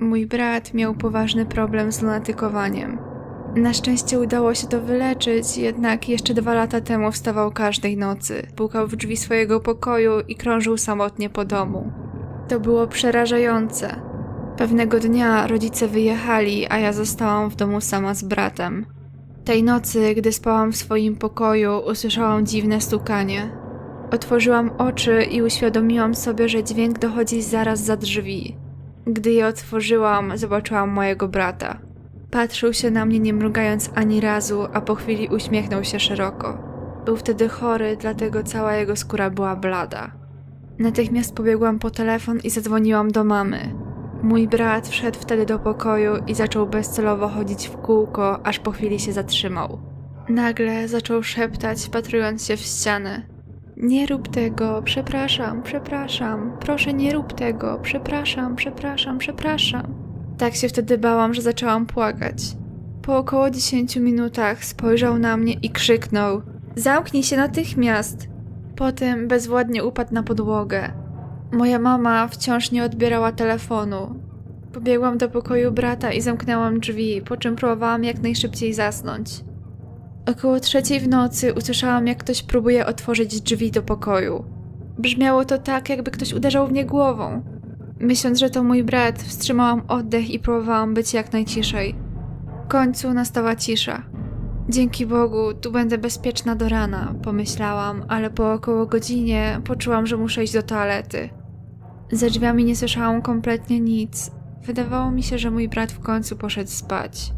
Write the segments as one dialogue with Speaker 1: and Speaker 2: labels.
Speaker 1: Mój brat miał poważny problem z lunatykowaniem. Na szczęście udało się to wyleczyć, jednak jeszcze dwa lata temu wstawał każdej nocy, pukał w drzwi swojego pokoju i krążył samotnie po domu. To było przerażające. Pewnego dnia rodzice wyjechali, a ja zostałam w domu sama z bratem. Tej nocy, gdy spałam w swoim pokoju, usłyszałam dziwne stukanie. Otworzyłam oczy i uświadomiłam sobie, że dźwięk dochodzi zaraz za drzwi. Gdy je otworzyłam, zobaczyłam mojego brata. Patrzył się na mnie nie mrugając ani razu, a po chwili uśmiechnął się szeroko. Był wtedy chory, dlatego cała jego skóra była blada. Natychmiast pobiegłam po telefon i zadzwoniłam do mamy. Mój brat wszedł wtedy do pokoju i zaczął bezcelowo chodzić w kółko, aż po chwili się zatrzymał. Nagle zaczął szeptać, patrując się w ścianę. Nie rób tego, przepraszam, przepraszam, proszę nie rób tego, przepraszam, przepraszam, przepraszam. Tak się wtedy bałam, że zaczęłam płakać. Po około 10 minutach spojrzał na mnie i krzyknął: Zamknij się natychmiast! Potem bezwładnie upadł na podłogę. Moja mama wciąż nie odbierała telefonu. Pobiegłam do pokoju brata i zamknęłam drzwi, po czym próbowałam jak najszybciej zasnąć. Około trzeciej w nocy usłyszałam, jak ktoś próbuje otworzyć drzwi do pokoju. Brzmiało to tak, jakby ktoś uderzał w nie głową. Myśląc, że to mój brat, wstrzymałam oddech i próbowałam być jak najciszej. W końcu nastała cisza. Dzięki Bogu, tu będę bezpieczna do rana, pomyślałam, ale po około godzinie poczułam, że muszę iść do toalety. Za drzwiami nie słyszałam kompletnie nic. Wydawało mi się, że mój brat w końcu poszedł spać.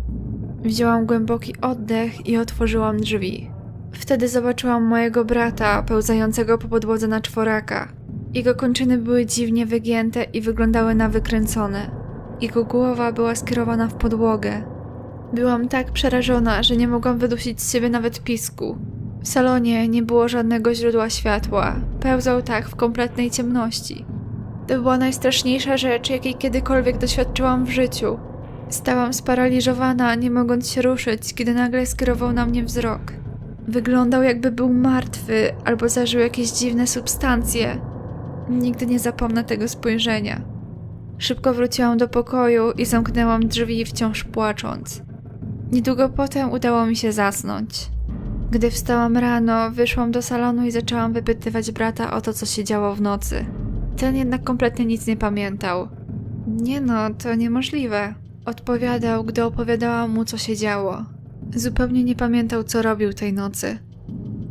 Speaker 1: Wzięłam głęboki oddech i otworzyłam drzwi. Wtedy zobaczyłam mojego brata pełzającego po podłodze na czworaka. Jego kończyny były dziwnie wygięte i wyglądały na wykręcone. Jego głowa była skierowana w podłogę. Byłam tak przerażona, że nie mogłam wydusić z siebie nawet pisku. W salonie nie było żadnego źródła światła. Pełzał tak w kompletnej ciemności. To była najstraszniejsza rzecz, jakiej kiedykolwiek doświadczyłam w życiu. Stałam sparaliżowana, nie mogąc się ruszyć, kiedy nagle skierował na mnie wzrok. Wyglądał jakby był martwy albo zażył jakieś dziwne substancje. Nigdy nie zapomnę tego spojrzenia. Szybko wróciłam do pokoju i zamknęłam drzwi, wciąż płacząc. Niedługo potem udało mi się zasnąć. Gdy wstałam rano, wyszłam do salonu i zaczęłam wypytywać brata o to, co się działo w nocy. Ten jednak kompletnie nic nie pamiętał. Nie no, to niemożliwe. Odpowiadał, gdy opowiadałam mu, co się działo. Zupełnie nie pamiętał, co robił tej nocy.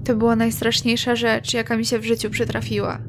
Speaker 1: To była najstraszniejsza rzecz, jaka mi się w życiu przytrafiła.